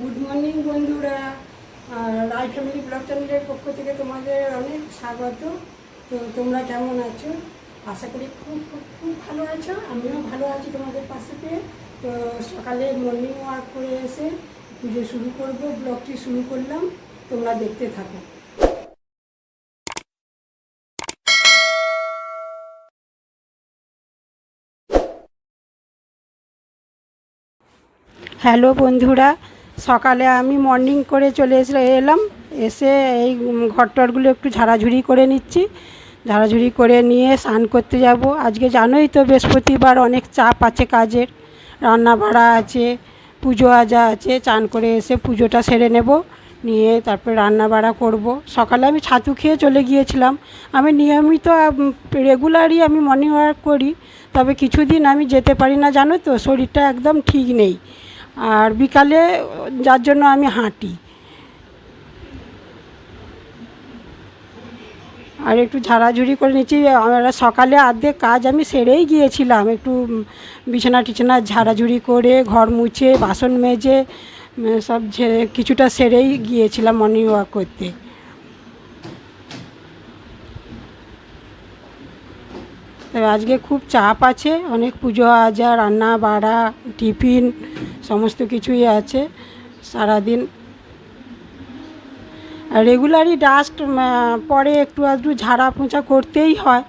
Good morning বন্ধুরা। রায় family blog চ্যানেলের পক্ষ থেকে তোমাদের অনেক স্বাগত। তো তোমরা কেমন আছো? আশা করি খুব খুব খুব ভালো আছো। আমিও ভালো আছি তোমাদের পাশে পেয়ে। তো সকালে মর্নিং ওয়াক করে এসে পুজো শুরু করব ব্লগটি শুরু করলাম। তোমরা দেখতে থাকো। হ্যালো বন্ধুরা। সকালে আমি মর্নিং করে চলে এসে এলাম। এসে এই ঘরটরগুলো একটু ঝাড়াঝুড়ি করে নিচ্ছি। ঝাড়াঝুড়ি করে নিয়ে স্নান করতে যাব। আজকে জানোই তো বৃহস্পতিবার অনেক চাপ আছে কাজের। রান্না ভাড়া আছে, পুজো আজা আছে। চান করে এসে পুজোটা সেরে নেব। নিয়ে তারপরে রান্না বাড়া করব। সকালে আমি ছাতু খেয়ে চলে গিয়েছিলাম। আমি নিয়মিত রেগুলারই আমি মর্নিং ওয়াক করি। তবে কিছুদিন আমি যেতে পারি না জানো তো, শরীরটা একদম ঠিক নেই। আর বিকালে, যার জন্য আমি হাঁটি। আর একটু ঝাড়াঝুড়ি করে নিচ্ছি। আমরা সকালে আর্ধেক কাজ আমি সেরেই গিয়েছিলাম। একটু বিছানা টিছানা ঝাড়াঝুড়ি করে, ঘর মুছে, বাসন মেজে সব কিছুটা সেরেই গিয়েছিলাম মর্নিং ওয়াক করতে। আজকে খুব চাপ আছে, অনেক পুজো আজা, রান্না, বাড়া, টিফিন, সমস্ত কিছুই আছে সারাদিন। রেগুলারই ডাস্ট পরে একটু আধটু ঝাড়া পোঁছা করতেই হয়।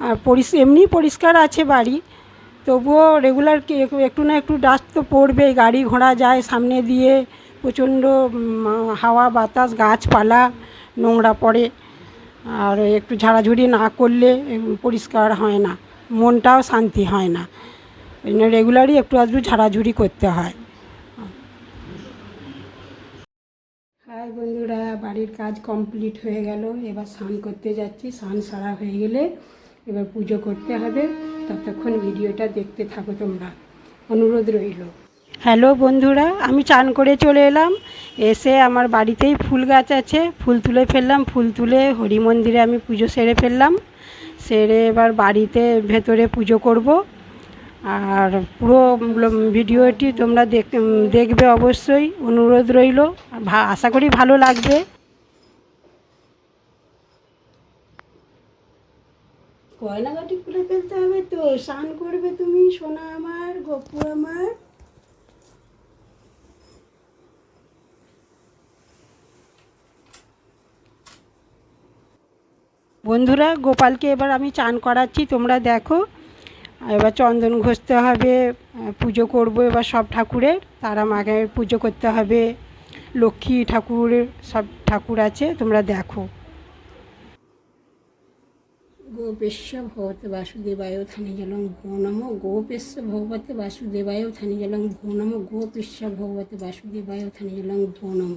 আর পরিষ এমনি পরিষ্কার আছে বাড়ি, তবুও রেগুলার একটু- না একটু ডাস্ট তো পড়বেই, গাড়ি ঘোড়া যায় সামনে দিয়ে, প্রচণ্ড হাওয়া বাতাস, গাছপালা, নোংরা পড়ে। আর একটু ঝাড়াঝুড়ি না করলে পরিষ্কার হয় না, মনটাও শান্তি হয় না। ওই জন্য রেগুলারই একটু আধটু ঝাড়াঝুড়ি করতে হয়। হাই বন্ধুরা, বাড়ির কাজ কমপ্লিট হয়ে গেল। এবার স্নান করতে যাচ্ছি। স্নান সারা হয়ে গেলে এবার পুজো করতে হবে। ততক্ষণ ভিডিওটা দেখতে থাকো তোমরা। অনুরোধ রইল। হ্যালো বন্ধুরা, আমি চান করে চলে এলাম। এসে আমার বাড়িতেই ফুল গাছ আছে, ফুল তুলে ফেললাম, ফুল তুলে হরি মন্দিরে আমি পুজো সেরে ফেললাম। সেরে এবার বাড়িতে ভেতরে পুজো করব। আর পুরো ভিডিওটি তোমরা দেখ- দেখবে অবশ্যই, অনুরোধ রইল। আশা করি ভালো লাগবে। গয়নাগাটি খুলে ফেলতে হবে তো? স্নান করবে তুমি, সোনা আমার, গপু আমার। বন্ধুরা, গোপালকে এবার আমি চান করাচ্ছি, তোমরা দেখো। এবার চন্দন ঘষতে হবে পুজো করব এবার সব ঠাকুরের। তারা মাকে পুজো করতে হবে, লক্ষ্মী ঠাকুর, সব ঠাকুর আছে, তোমরা দেখো। গোপেশ্য ভগবতে বাসুদেবায় থানি জলং ভো নম। গোপেশ্য ভগবতে বাসুদেবায় থানি জলং ভো নম। গোপেশ্য ভগবতে বাসুদেবায় থানি জলং ভো নম।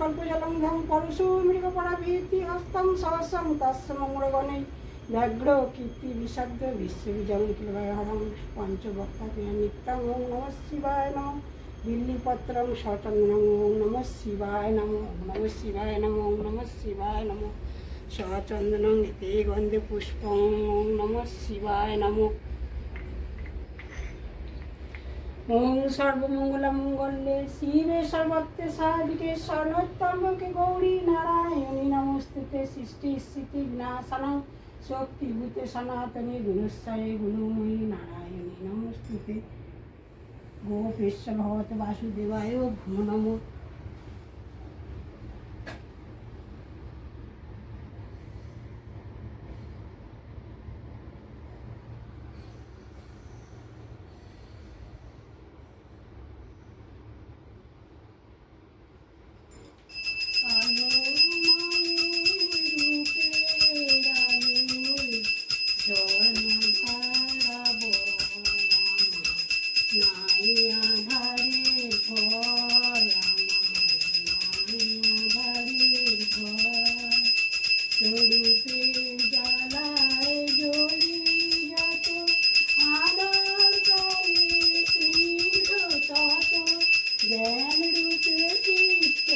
কল্পজলং ধম পরশু মৃগপরাভীতি হস্তম সহস্রম তস্য মঙ্গলগণে ব্যাঘ্র কীর্তি বিষাদ্য বিশ্ববিজং কিলহরম পঞ্চবক্তা নিত্যং ওম নম শিবায় নম বিল্লিপত্রং সচন্দনং ওম নম শিবায় নম ওম নম শিবায় নম ওম নম শিবায় নম সচন্দনং এতে গন্ধে পুষ্পং ওম নম শিবায় নমঃ ওম সর্বমঙ্গলমঙ্গলে শিবে সর্বত্রে সাধিকে স্বর্ণোত্তমকে গৌরী নারায়ণী নমস্তুতে সৃষ্টি স্থিতি বিনাশন শক্তিভূতে সনাতনী গুণস্বয়ে গুণময়ী নারায়ণী নমস্তুতে। গোপেশ্বর ভগবত বাসুদেবায় নম। আলোপের জ্বালায় জড়ি যত আদর করে স্নিগ্ধ তত জ্ঞান রূপে চিত্ত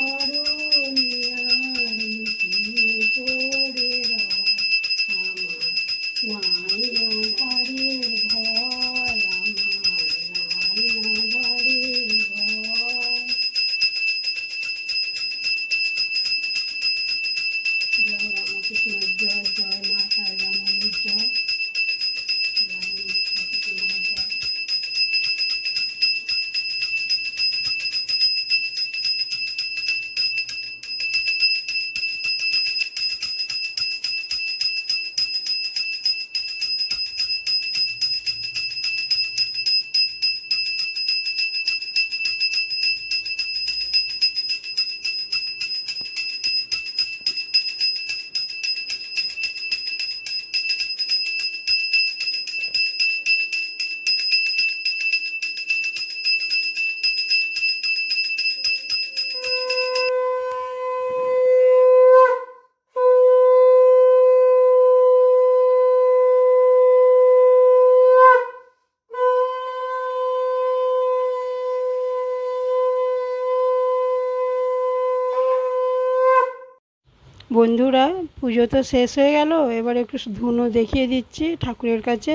বন্ধুরা, পুজো তো শেষ হয়ে গেল, এবার একটু ধুনো দেখিয়ে দিচ্ছি ঠাকুরের কাছে,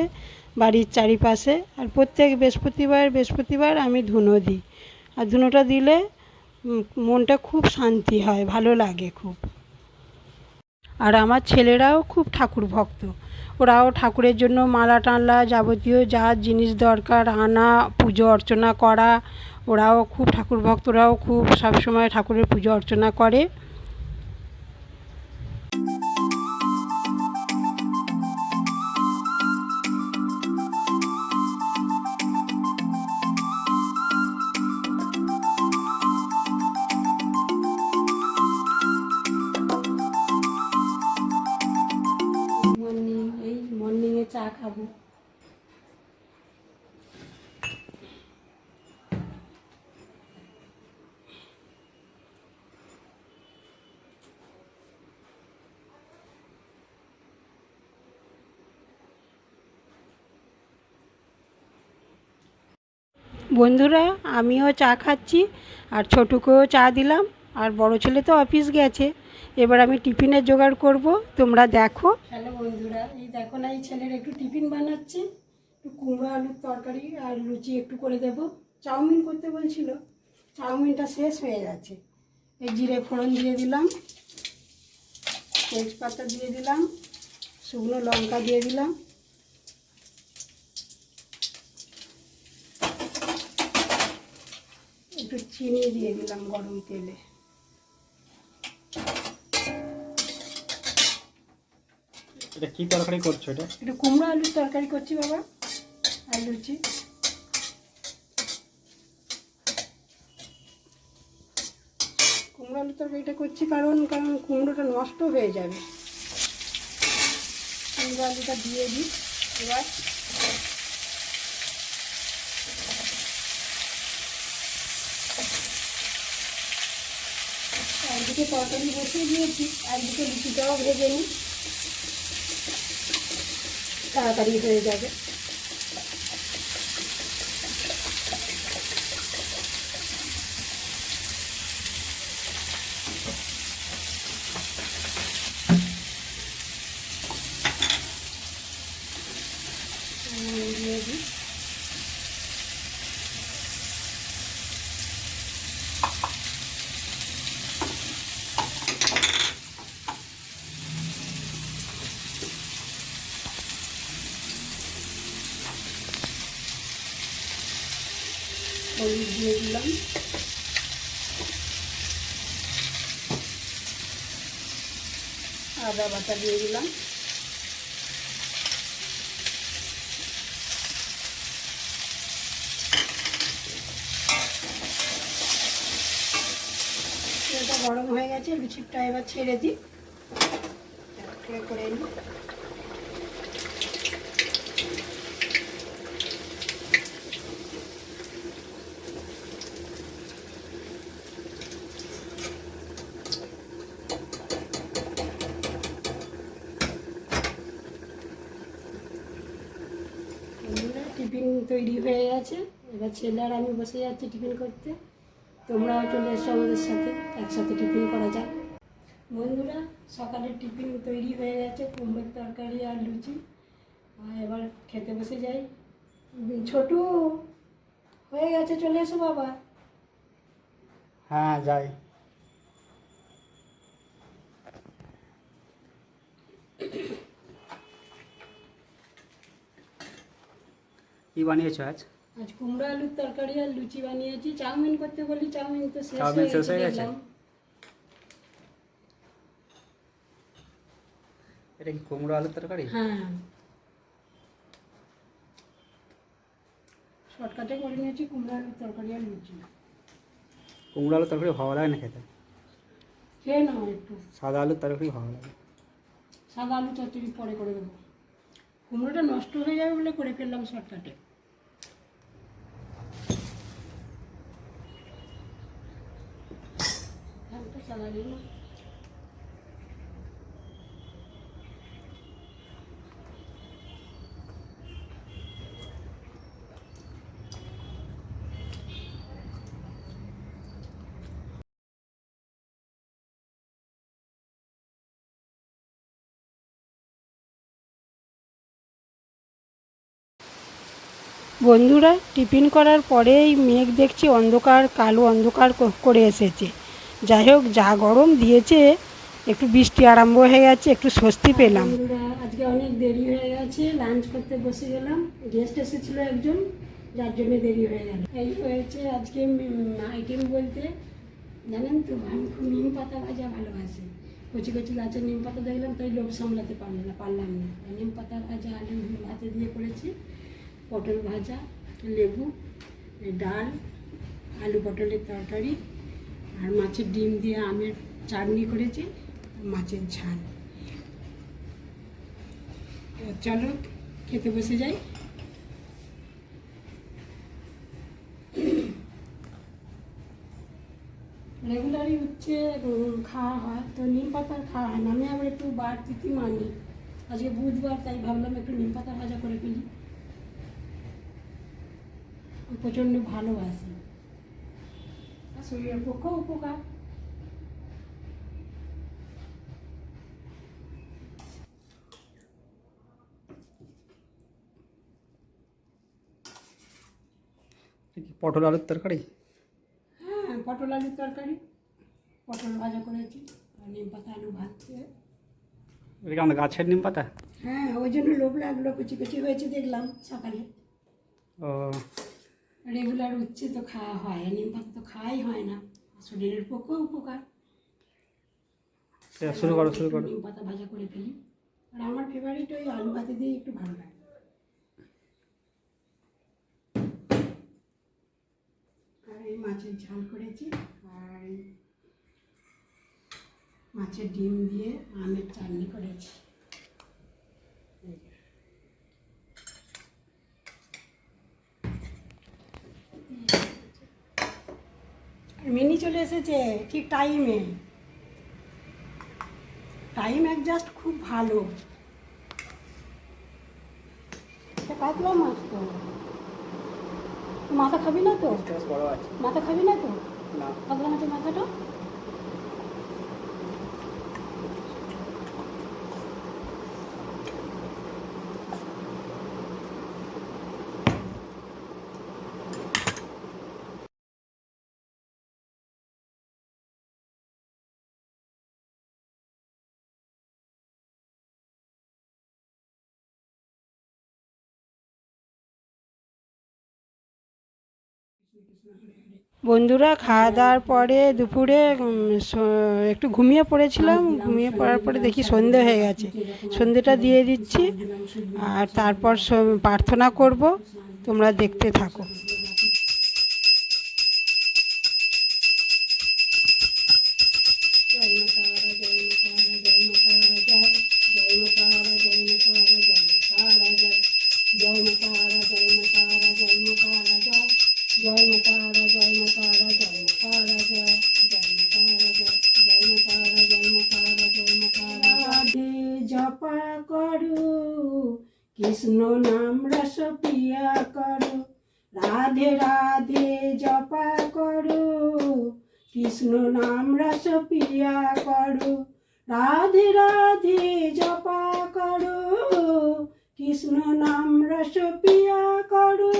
বাড়ির চারিপাশে। আর প্রত্যেক বৃহস্পতিবার বৃহস্পতিবার আমি ধুনো দিই। আর ধুনোটা দিলে মনটা খুব শান্তি হয়, ভালো লাগে খুব। আর আমার ছেলেরাও খুব ঠাকুর ভক্ত। ওরাও ঠাকুরের জন্য মালা টানলা যাবতীয় যা জিনিস দরকার, আনা, পুজো অর্চনা করা, ওরাও খুব ঠাকুর ভক্তরাও খুব সবসময় ঠাকুরের পুজো অর্চনা করে। খাব। বন্ধুরা আমিও চা খাচ্ছি আর ছোটুকেও চা দিলাম। আর বড় ছেলে তো অফিস গেছে। এবার আমি টিফিনের জোগাড় করব, তোমরা দেখো। হ্যালো বন্ধুরা, এই দেখো না, এই ছেলের একটু টিফিন বানাচ্ছি। একটু কুমড়ো, আলুর তরকারি আর লুচি একটু করে দেব। চাউমিন করতে বলছিল, চাউমিনটা শেষ হয়ে গেছে। এই জিরে ফোড়ন দিয়ে দিলাম, তেজপাতা দিয়ে দিলাম, শুকনো লঙ্কা দিয়ে দিলাম। একটু চিনি দিয়ে দিলাম গরম তেলে। এটা কি তরকারি করছ এটা? একটু কুমড়ো আলুর তরকারি করছি বাবা, আর লুচি। কুমড়ো আলুর তরকারিটা করছি কারণ কারণ কুমড়োটা নষ্ট হয়ে যাবে। কুমড়ো আলুটা দিয়ে দিই এবার। একদিকে তরকারি বসিয়ে দিয়েছি, একদিকে লুচিটাও ভেজে নিই। তাড়াতাড়ি হয়ে যাবে নুন দিয়ে দিই হলুদ দিয়ে দিলাম। আদা বাটা দিয়ে দিলাম। এটা গরম হয়ে গেছে লুচিটা এবার ছেড়ে দিই। করে নিই বন্ধুরা, টিফিন তৈরি হয়ে গেছে। এবার ছেলে আর আমি বসে যাচ্ছি টিফিন করতে। তোমরাও চলে এসো আমাদের সাথে, একসাথে টিফিন করা যাক। বন্ধুরা সকালের টিফিন তৈরি হয়ে গেছে, কুমড়োর তরকারি আর লুচি। এবার খেতে বসে যাই। ছোটু, হয়ে গেছে, চলে এসো বাবা। হ্যাঁ যাই। কি বানিয়েছো আজ? আজ কুমড়ো আলুর তরকারি আর লুচি বানিয়েছি। চাউমিন করতে বলি চাউমিন তো শেষ চাউমিন হয়ে শেষ গেছে হয়ে গেছে? এটা কি কুমড়ো আলুর তরকারি? হ্যাঁ। শর্টকাটে করে নিয়েছি কুমড়ো আলুর তরকারি আর লুচি। কুমড়ো আলুর তরকারি ভালো লাগে না খেতে? খেয়ে নাও একটু। সাদা আলুর তরকারি ভালো লাগে। সাদা আলু চচ্চড়ি পরে করে দেবো। কুমড়োটা নষ্ট হয়ে যাবে বলে করে ফেললাম শর্টকাটে। পারি বন্ধুরা টিফিন করার পরেই মেঘ দেখছি অন্ধকার কালো অন্ধকার করে এসেছে। যাই হোক, যা গরম দিয়েছে, একটু বৃষ্টি আরম্ভ হয়ে গেছে, একটু স্বস্তি পেলাম। আজকে অনেক দেরি হয়ে গেছে লাঞ্চ করতে বসে গেলাম। গেস্ট এসেছিল একজন, যার জন্য দেরি হয়ে গেল। এই হয়েছে আজকে আইটেম বলতে, জানেন তো, আমি খুব নিম পাতা ভাজা ভালোবাসি। কচি কচি গাছের নিম পাতা দেখলাম, তাই লোভ সামলাতে পারলাম না পারলাম না। নিম পাতা ভাজা, আলু ভাতে দিয়ে করেছি। পটল ভাজা, লেবু, ডাল, আলু পটলের তরকারি আর মাছের ডিম দিয়ে আমের চাটনি করেছি, মাছের ঝাল। চলো, খেতে বসে যাই। রেগুলারই হচ্ছে খাওয়া হয়, তো নিম পাতার খাওয়া হয় না। আমি আবার একটু বার মানি। আজকে বুধবার, তাই ভাবলাম একটু নিম পাতা ভাজা করে ফেলি। প্রচণ্ড ভালোবাসি। আর শরীরের পক্ষেও উপকার এটা কি পটল আলুর তরকারি হ্যাঁ পটল আলুর তরকারি পটল ভাজা করেছি আর নিম পাতা আলু ভাত দিয়ে। এটা কি আমাদের গাছের নিম পাতা হ্যাঁ ওই জন্য লোভ লাগল কুচি কুচি হয়েছে দেখলাম সকালে ও রেগুলার উচ্ছে তো খাওয়া হয় নিম পাতা তো খাওয়াই হয় না। শরীরের পক্ষেও উপকার। শুরু করো শুরু করো। নিম পাতা ভাজা করে ফেলি। আর আমার ফেভারিট ওই আলু ভাতে দিয়ে একটু ভালো লাগে। আর এই মাছের ঝাল করেছি। আর মাছের ডিম দিয়ে আমের চাটনি করেছি। মিনি চলে এসেছে ঠিক টাইমে টাইম অ্যাডজাস্ট খুব ভালো। কাতলা মাছ তো। মাথা খাবি না তো? মাথা খাবি না তো? কাতলা মাছের মাথাটা? বন্ধুরা খাওয়া দাওয়ার পরে দুপুরে একটু ঘুমিয়ে পড়েছিলাম। ঘুমিয়ে পড়ার পরে দেখি সন্ধে হয়ে গেছে। সন্ধেটা দিয়ে দিচ্ছি, আর তারপর প্রার্থনা করব। তোমরা দেখতে থাকো। জয় মা তারা জয় মা তারা জয় মা তারা জয় জয় মা জয় জয় মা জয় মা তারা জয় মা তারা রাধে জপা করো, কৃষ্ণ নাম রস পিয়া করো। রাধে রাধে জপা করো, কৃষ্ণ নাম রস পিয়া করো। রাধে রাধে জপা করো, কৃষ্ণ নাম রস পিয়া করো।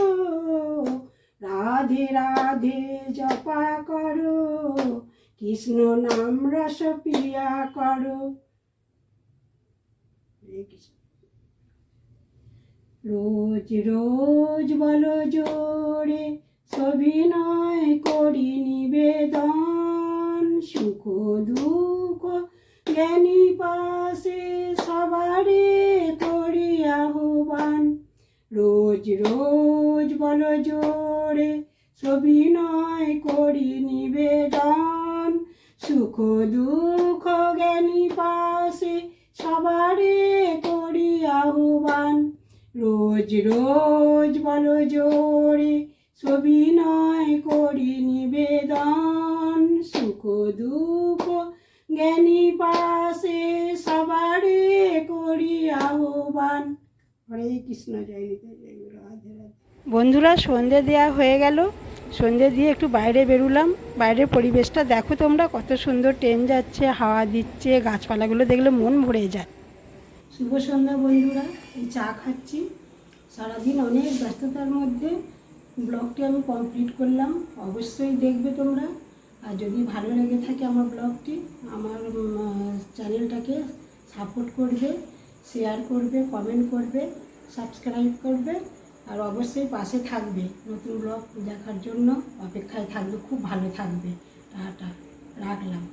রাধে রাধে জপা করো, কৃষ্ণ নাম রস পিয়া করো। রোজ রোজ বলো জোরে, সবিনয় করি নিবেদন। সুখ দুঃখ জ্ঞানী পাশে সবারে করি আহ্বান। রোজ রোজ বল জোরে সবিনয় করি নিবেদন। সুখ দুঃখ জ্ঞানী পাশে সবারে করি আহ্বান। রোজ রোজ বল জোরে সবিনয় করি নিবেদন। সুখ দুঃখ জ্ঞানী পাশে সবারে করি আহ্বান। হরে কৃষ্ণ জয় নিতাই রাধে রাধে। বন্ধুরা সন্ধে দেওয়া হয়ে গেল। সন্ধে দিয়ে একটু বাইরে বেরুলাম। বাইরের পরিবেশটা দেখো তোমরা কত সুন্দর ট্রেন যাচ্ছে হাওয়া দিচ্ছে গাছপালাগুলো দেখলে মন ভরে যায়। শুভ সন্ধ্যা বন্ধুরা এই চা খাচ্ছি। সারাদিন অনেক ব্যস্ততার মধ্যে ব্লগটি আমি কমপ্লিট করলাম। অবশ্যই দেখবে তোমরা। আর যদি ভালো লেগে থাকে আমার ব্লগটি আমার চ্যানেলটাকে সাপোর্ট করবে। শেয়ার করবে কমেন্ট করবে সাবস্ক্রাইব করবে আর অবশ্যই পাশে থাকবে নতুন ব্লগ দেখার জন্য। অপেক্ষায় থাকবে, খুব ভালো থাকবে। টাটা, রাখলাম।